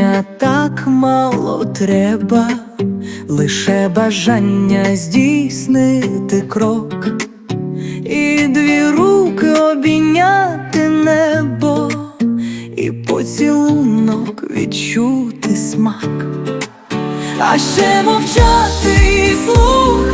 Кохання так мало треба, лише бажання здійснити крок, і дві руки обійняти небо, і поцілунок відчути смак, а ще мовчати і слухати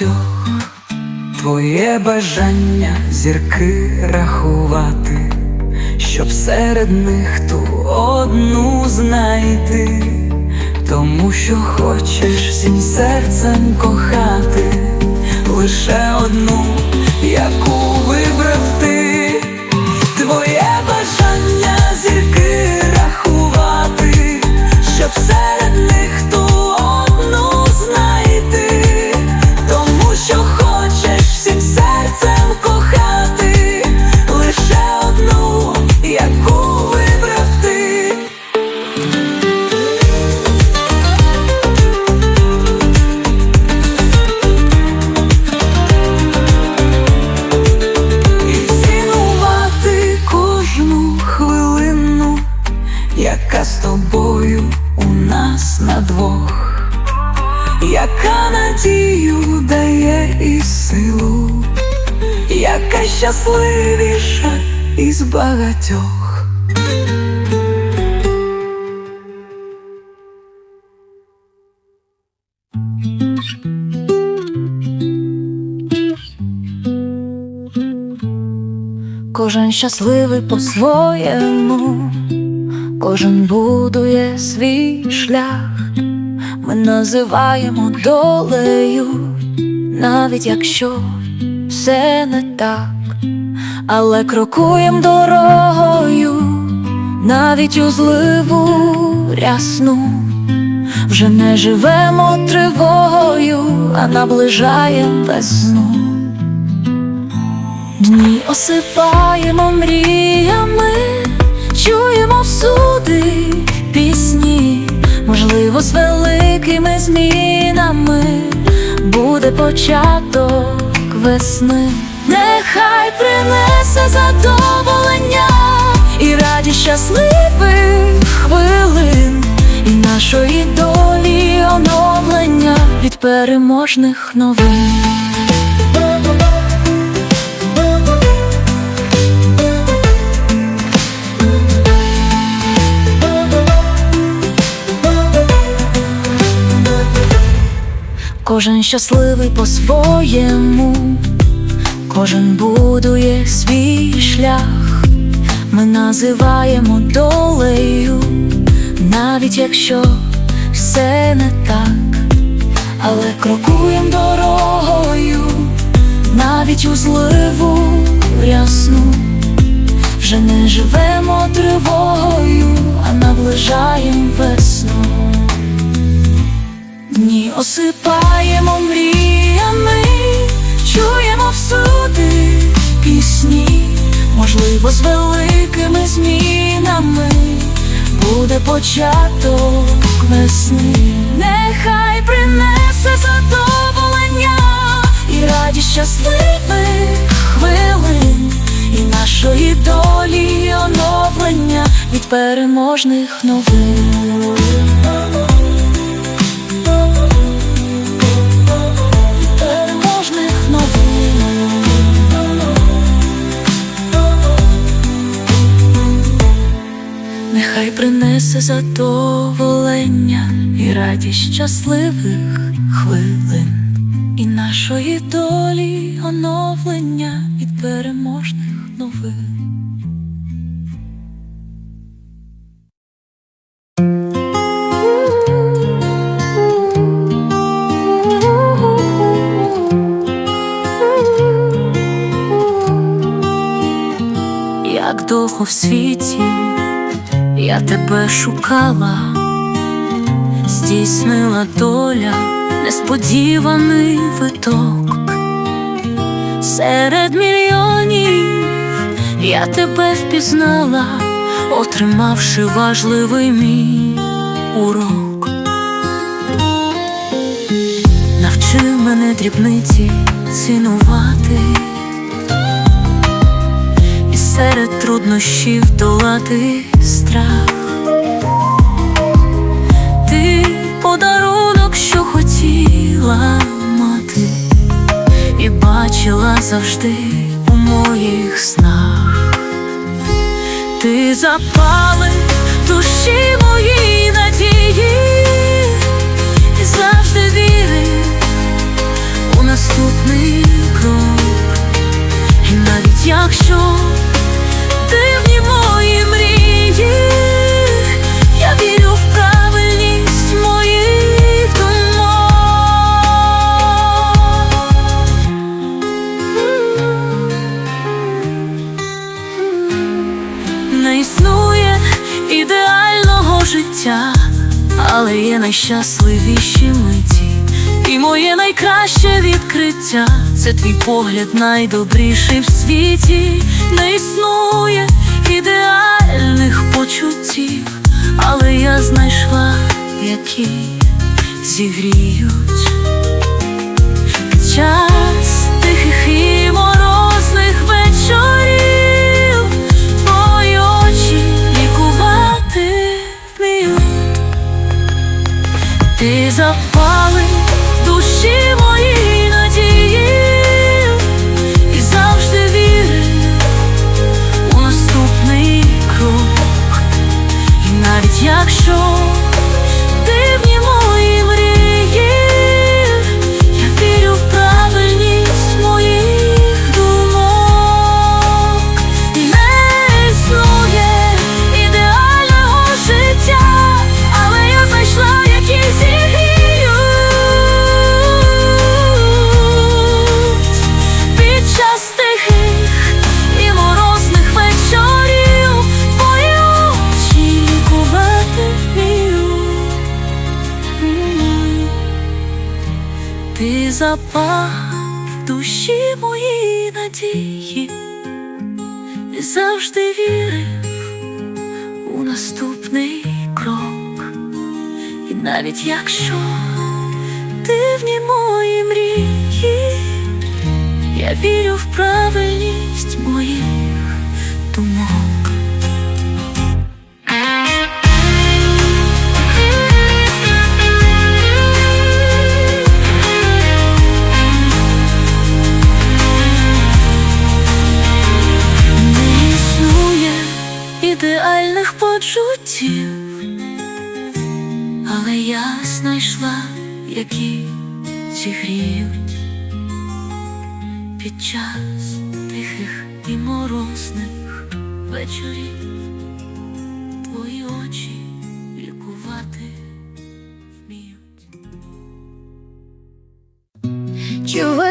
багатьох, твоє бажання зірки рахувати, щоб серед них ту одну знайти, тому що хочеш всім серцем кохати, лише одну, яку з тобою у нас на двох, яка надію дає і силу, яка щасливіша із багатьох. Кожен щасливий по-своєму, кожен будує свій шлях, ми називаємо долею, навіть якщо все не так, але крокуєм дорогою, навіть у зливу рясну, вже не живемо тривогою, а наближаєм весну. Дні осипаємо мріями, можливо, з великими змінами буде початок весни. Нехай принесе задоволення і раді щасливих хвилин, і нашої долі оновлення від переможних новин. Кожен щасливий по-своєму, кожен будує свій шлях, ми називаємо долею, навіть якщо все не так, але крокуєм дорогою, навіть у зливу рясну, вже не живемо тривогою, а наближаєм весну. Дні осипаємо мріями, чуємо всюди пісні, можливо, з великими змінами буде початок весни, нехай принесе задоволення і радість щасливих хвилин, і нашої долі оновлення від переможних новин. Принесе задоволення і радість щасливих хвилин, і нашої долі оновлення від переможних новин. Як довго в світі я тебе шукала, здійснила доля, несподіваний виток. Серед мільйонів я тебе впізнала, отримавши важливий мій урок. Навчи мене дрібниці цінувати серед труднощів долати страх. Ти подарунок, що хотіла мати, і бачила завжди у моїх снах. Ти запалив душі мої надії, і завжди вірив у наступний крок. І навіть якщо але є найщасливіші миті. І моє найкраще відкриття це твій погляд найдобріший в світі. Не існує ідеальних почуттів, але я знайшла, які зігріють Ти запав в душі мої надії завжди вірив у наступний крок. І навіть якщо дивні мої мрії, я вірю в правильність моїх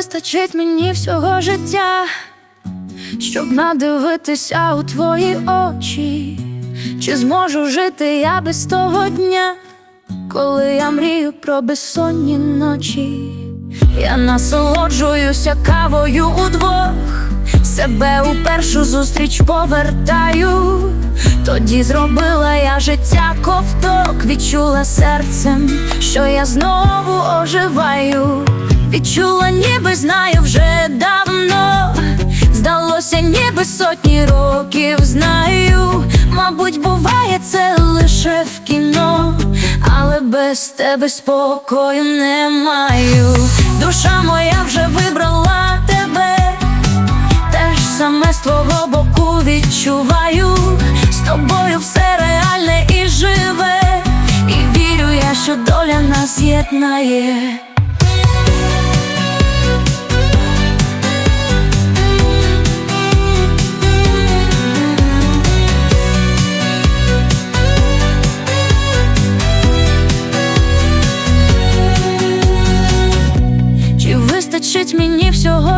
вистачить мені всього життя, щоб надивитися у твої очі? Чи зможу жити я без того дня, коли я мрію про безсонні ночі? Я насолоджуюся кавою удвох себе у першу зустріч повертаю. Тоді зробила я життя ковток, відчула серцем, що я знову оживаю. Відчула, ніби знаю вже давно. Здалося, ніби сотні років знаю. Мабуть, буває це лише в кіно, але без тебе спокою не маю. Душа моя вже вибрала тебе, те ж саме з твого боку відчуваю. З тобою все реальне і живе, і вірю я, що доля нас єднає.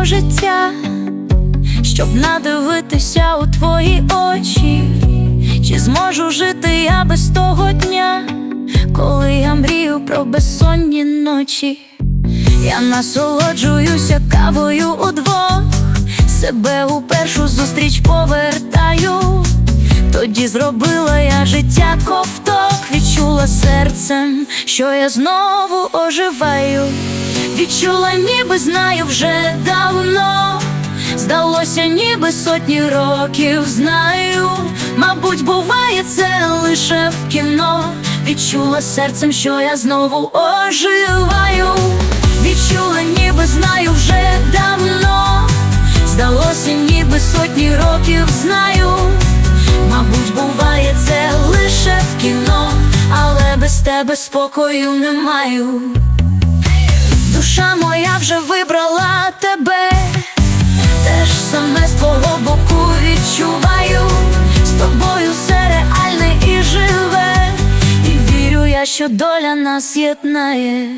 Життя, щоб надивитися у твої очі? Чи зможу жити я без того дня, коли я мрію про безсонні ночі? Я насолоджуюся кавою удвох, себе у першу зустріч повертаю. Тоді зробила я життя ковток, відчула серцем, що я знову оживаю. Відчула, ніби знаю вже давно. Здалося, ніби сотні років знаю. Мабуть, буває це лише в кіно. Відчула серцем, що я знову оживаю. Відчула, ніби знаю вже давно. Здалося, ніби сотні років знаю. Мабуть, буває це лише в кіно, але без тебе спокою не маю. Душа моя вже вибрала тебе, те ж саме з твого боку відчуваю, з тобою все реальне і живе, і вірю я, що доля нас єднає.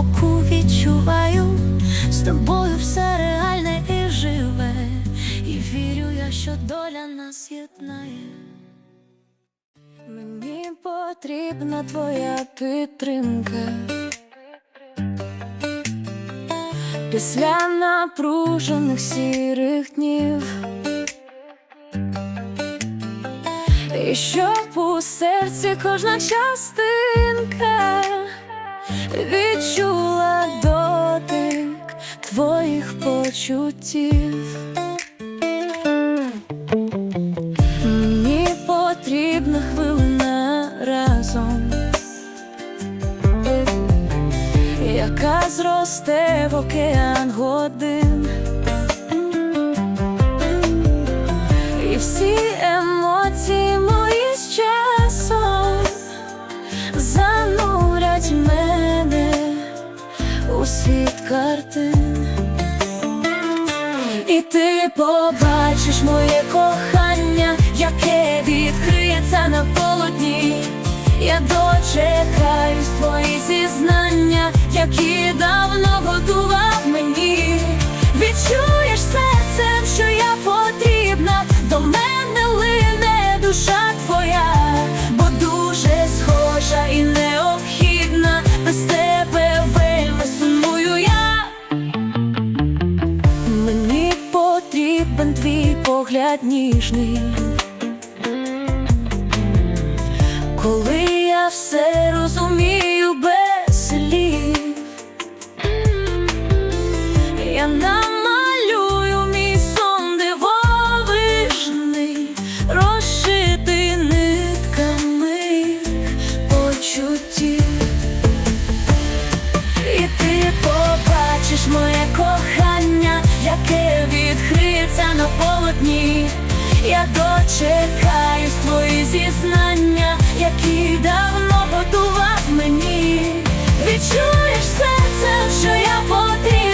Боку відчуваю, з тобою все реальне і живе, і вірю я, що доля нас єднає. Мені потрібна твоя підтримка. Після напружених сірих днів. І щоб у серці кожна частинка відчула дотик твоїх почуттів. Мені потрібна хвилина разом, яка зросте в океан світ картин. І ти побачиш моє кохання, яке відкриється на полотні. Я дочекаюсь твої зізнання, які давно готував мені. Відчуєш серцем, що я потрібна, до мене лине душа погляд ніжний. Коли я все розумію без слів, я намалюю мій сон дивовижний, розшитий нитками почуттів. І ти побачиш моє кохання, яке відкриється на полотні. Я дочекаюсь твої зізнання, які давно готував мені. Відчуєш серце, що я потрібна,